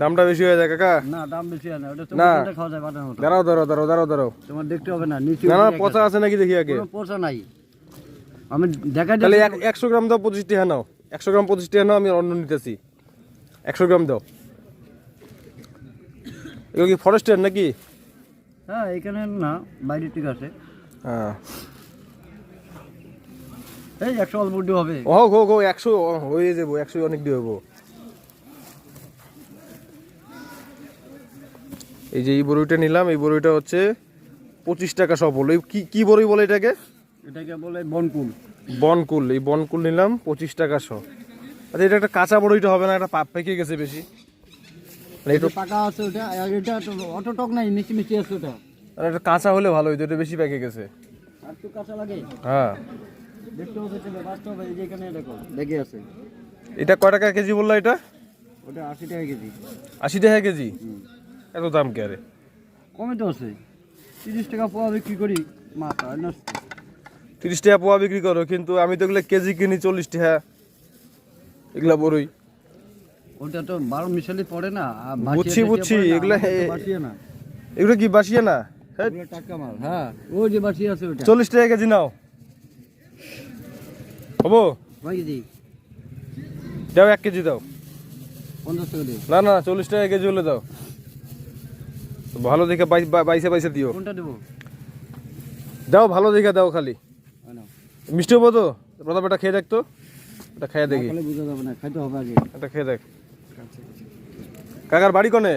দামটা বেশি হয়ে যায় কাকা? না দাম বেশি হয় না ওটা না। খাওয়া যায় বাটার মতো দাঁড়াও দাঁড়াও দাঁড়াও দাঁড়াও দাঁড়াও। তোমার দেখতে হবে না নিচে না না পচা আছে নাকি দেখি আগে? পচা নাই। আমি দেখা তাহলে একশো গ্রাম দাও পঁচিশ টাকা নাও। একশো গ্রাম পঁচিশ টাকা নাও আমি অন্য নিতেছি। একশো গ্রাম দাও। এগুলো কি ফরেস্টের নাকি? হ্যাঁ এখানে না বাইরে ঠিক আছে। হ্যাঁ। এই একশো অল্প হবে। ও হোক হোক হোক একশো হয়ে যাব একশো অনেক দিয়ে হব। এই যে এই বড়ইটা নিলাম এই বড়ইটা হচ্ছে পঁচিশ টাকা সব হলো। এই কি কি বড়ই বলে এটাকে? এটাকে বলে বনকুল। বনকুল এই বনকুল নিলাম পঁচিশ টাকা সব আচ্ছা এটা একটা কাঁচা বড়ইটা হবে না একটা পাপ পেকে গেছে বেশি। মানে একটু এটা পাকা আছে ওটা এটা অত টক নাই মিষ্টি মিষ্টি আছে ওটা। আর এটা কাঁচা হলে ভালো হইতো এটা বেশি পেকে গেছে। আর তো কাঁচা লাগে। হ্যাঁ। দেখতে হবে তবে বাঁচতে এই যে এখানে দেখো দেখে আছে। এটা কয় টাকা কেজি বলল এটা? ওটা আশি টাকা কেজি। আশি টাকা কেজি। এত দাম কে আরে? কমে তো আছে। তিরিশ টাকা পোয়া বিক্রি করি মাথা নষ্ট। তিরিশ টাকা পোয়া বিক্রি করো কিন্তু আমি তো এগুলো কেজি কিনি চল্লিশ টাকা। এগুলা বড়ই। ওটা তো বারো মিশালি পড়ে না বুঝছি, বুঝছি, এগুলা না। কি বাসিয়ে না? হ্যাঁ। মাল হ্যাঁ। ওই যে বাসিয়ে আছে ওটা। চল্লিশ টাকা কেজি নাও। হব? দাও এক কেজি দাও। পঞ্চাশ টাকা না না চল্লিশ টাকা কেজি হলে দাও। তো ভালো দেখে বাইসে বাইসে দিও। কোনটা দেবো? দাও ভালো দেখে দাও খালি। মিষ্টি হব তো? প্রতাপ এটা খেয়ে দেখতো এটা খেয়ে দেখি। বোঝা যাবে না খাইতে হবে আগে। এটা খেয়ে দেখ। কাকার বাড়ি কোনে?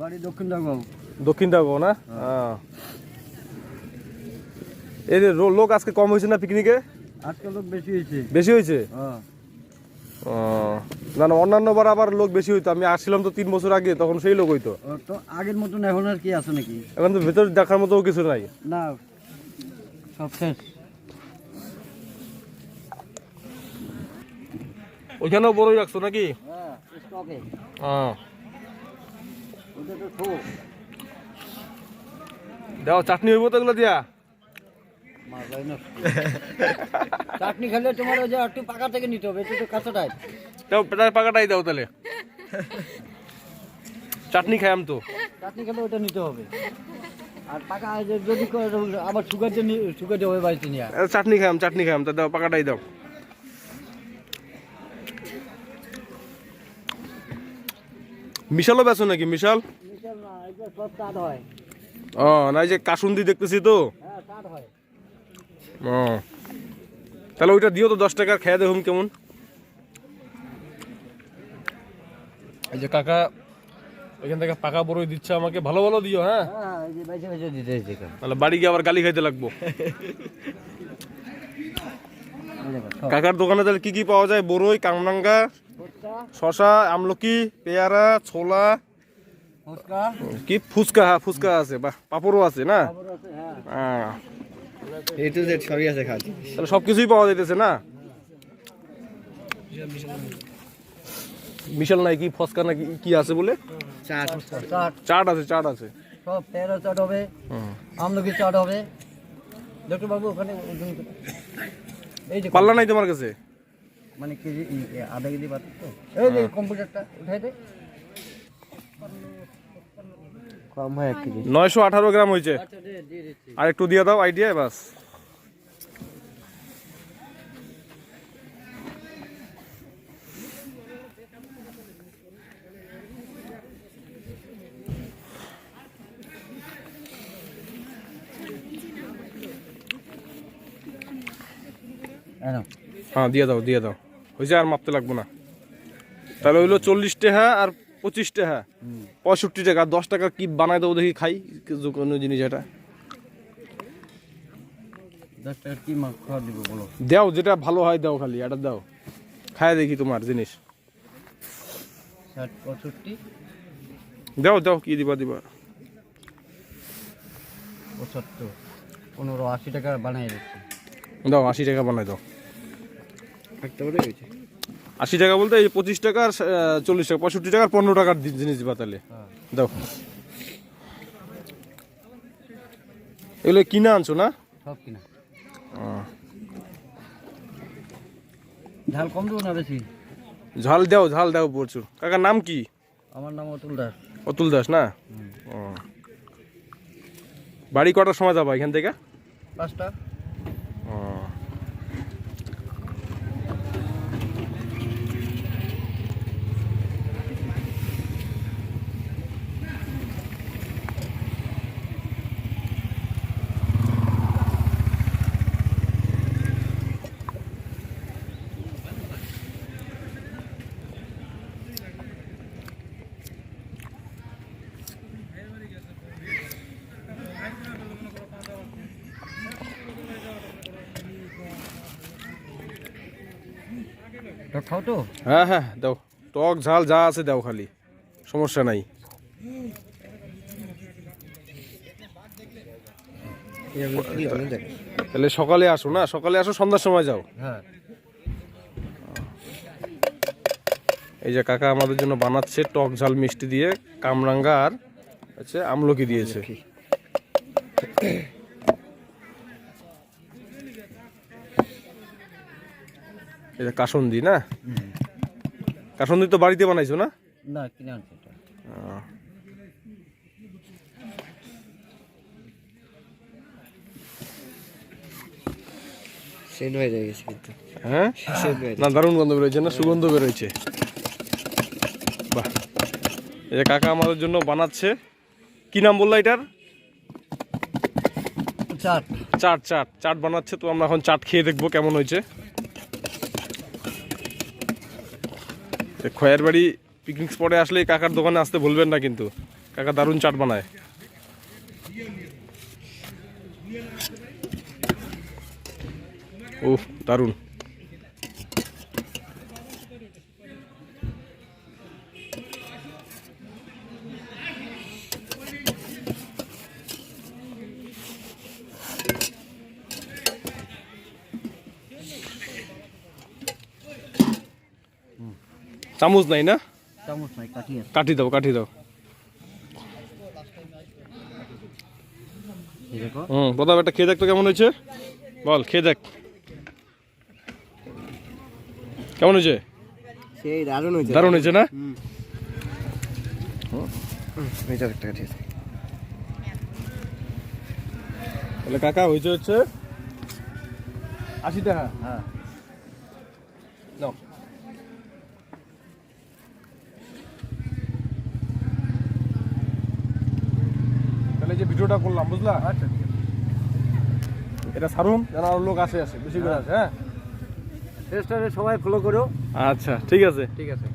বাড়ি দক্ষিণ ডাকবাবু। দক্ষিণ দাবো না? হ্যাঁ। এই যে লোক আজকে কম হয়েছে না পিকনিকে? আজকে লোক বেশি হয়েছে। বেশি হয়েছে? হ্যাঁ। ও, না না অন্যান্য বার আবার লোক বেশি হইতো। আমি আসছিলাম তো তিন বছর আগে তখন সেই লোক হইতো। তো আগের মতন এখন আর কি আছে নাকি? এখন তো ভেতর দেখার মতো কিছু নাই। না সব শেষ। ওইখানেও বড়ই রাখছো নাকি? হ্যাঁ দাও চাটনি হইব তো এগুলো দিয়া। চাটনি খেলে তোমার ওই যে একটু পাকা থেকে নিতে হবে একটু তো কাঁচা পেটার পাকাটাই দাও তাহলে। চাটনি খাইম তো। চাটনি খেলে ওটা নিতে হবে। আর পাকা যে যদি আবার সুগার দিয়ে সুগার দিয়ে ওই বাড়িতে নিয়ে। চাটনি খাইম চাটনি খাইম তা দাও পাকাটাই দাও। মিশালও বেছো নাকি মিশাল? মিশাল না এটা সব চাট হয়। ও না এই যে কাসুন্দি দেখতেছি তো। হ্যাঁ চাট হয়। ও। তাহলে ওইটা দিও তো দশ টাকার খেয়ে দেখুন কেমন। এই যে কাকা এখান থেকে পাকা বড়ই দিচ্ছে আমাকে। ভালো ভালো দিও হ্যাঁ? হ্যাঁ। তাহলে বাড়ি গিয়ে আবার গালি খাইতে লাগবো। কাকার দোকানে তাহলে কি কি পাওয়া যায়? বড়ই কামরাঙ্গা শশা আমলকি পেয়ারা ছোলা। কি ফুচকা? হ্যাঁ ফুচকা আছে বা পাপড়ও আছে না? হ্যাঁ। এই তো যে সবই আছে খাওয়া তাহলে সব কিছুই পাওয়া যাইতেছে না? মিশাল নাই কি ফসকা নাকি কি আছে বলে? চাট। চাট। চাট আছে চাট আছে। সব পেয়ারা চাট হবে আমলকি চাট হবে। ডক্টর বাবু ওখানে এই যে পাল্লা নাই তোমার কাছে? মানে কেজি আধা কেজি পাত্র তো। এই যে কম্পিউটারটা উঠাই দে। নয়শো আঠারো গ্রাম হয়েছে। আচ্ছা আর একটু দিয়ে দাও আইডিয়া বাস। হ্যাঁ দিয়ে দাও দিয়ে দাও। হয়েছে আর মাপতে লাগবো না। তাহলে হইল চল্লিশ টাকা আর পঁচিশ টাকা পঁয়ষট্টি টাকা দশ টাকা কি বানাই দেবো দেখি খাই কোনো জিনিস এটা। দাও যেটা ভালো হয় দাও খালি এটা দাও। খায় দেখি তোমার জিনিস। দাও দাও কি দিবা দিবা। পঁচাত্তর পনেরো আশি টাকা বানাই দিচ্ছি। দাও আশি টাকা বানাই দাও। থাকতে পারে হয়েছে। আশি টাকা বলতে এই পঁচিশ টাকা আর চল্লিশ টাকা পঁয়ষট্টি টাকা আর পনেরো টাকার জিনিস দিবা তাহলে দাও। এগুলো কিনে আনছো না? সব কিনা। ঝাল কম দেবো না বেশি? ঝাল দাও ঝাল দাও প্রচুর। কাকার নাম কি? আমার নাম অতুল দাস। অতুল দাস না? বাড়ি কটার সময় যাব এখান থেকে? পাঁচটা। খাও তো। হ্যাঁ হ্যাঁ দাও। টক ঝাল যা আছে দাও খালি। সমস্যা নাই। তাহলে সকালে আসো না? সকালে আসো সন্ধ্যার সময় যাও। হ্যাঁ। এই যে কাকা আমাদের জন্য বানাচ্ছে টক ঝাল মিষ্টি দিয়ে কামরাঙ্গা আর হচ্ছে আমলকি দিয়েছে। এটা কাসন্দি না? কাসন্দি তো বাড়িতে বানাইছো না? না কিনে আনছি এটা। হয়ে গেছে কিন্তু। হ্যাঁ? না দারুণ গন্ধ বেরোচ্ছে না? সুগন্ধ বেরোচ্ছে বাহ। এই যে কাকা আমাদের জন্য বানাচ্ছে। কি নাম বললা এটার? চাট। চাট চাট। চাট বানাচ্ছে তো আমরা এখন চাট খেয়ে দেখব কেমন হয়েছে। খয়ের বাড়ি পিকনিক স্পটে আসলে কাকার দোকানে আসতে ভুলবেন না কিন্তু। কাকা দারুণ চাট বানায়। ও দারুণ। চামচ নাই না? চামচ নাই কাঠি আছে। কাটি দাও কাটি দাও। হুম প্রতাপ একটা খেয়ে দেখ তো কেমন হয়েছে। বল খেয়ে দেখ। কেমন হয়েছে? সেই দারুণ হয়েছে। দারুণ হয়েছে না? তাহলে কাকা হয়েছে হচ্ছে আশি টাকা। হ্যাঁ। নাও তাহলে এই যে ভিডিওটা করলাম বুঝলা? আচ্ছা এটা সারুন। যারা আরও লোক আসে আসে বেশি করে আসে হ্যাঁ? সবাই ফলো করো আচ্ছা ঠিক আছে। ঠিক আছে।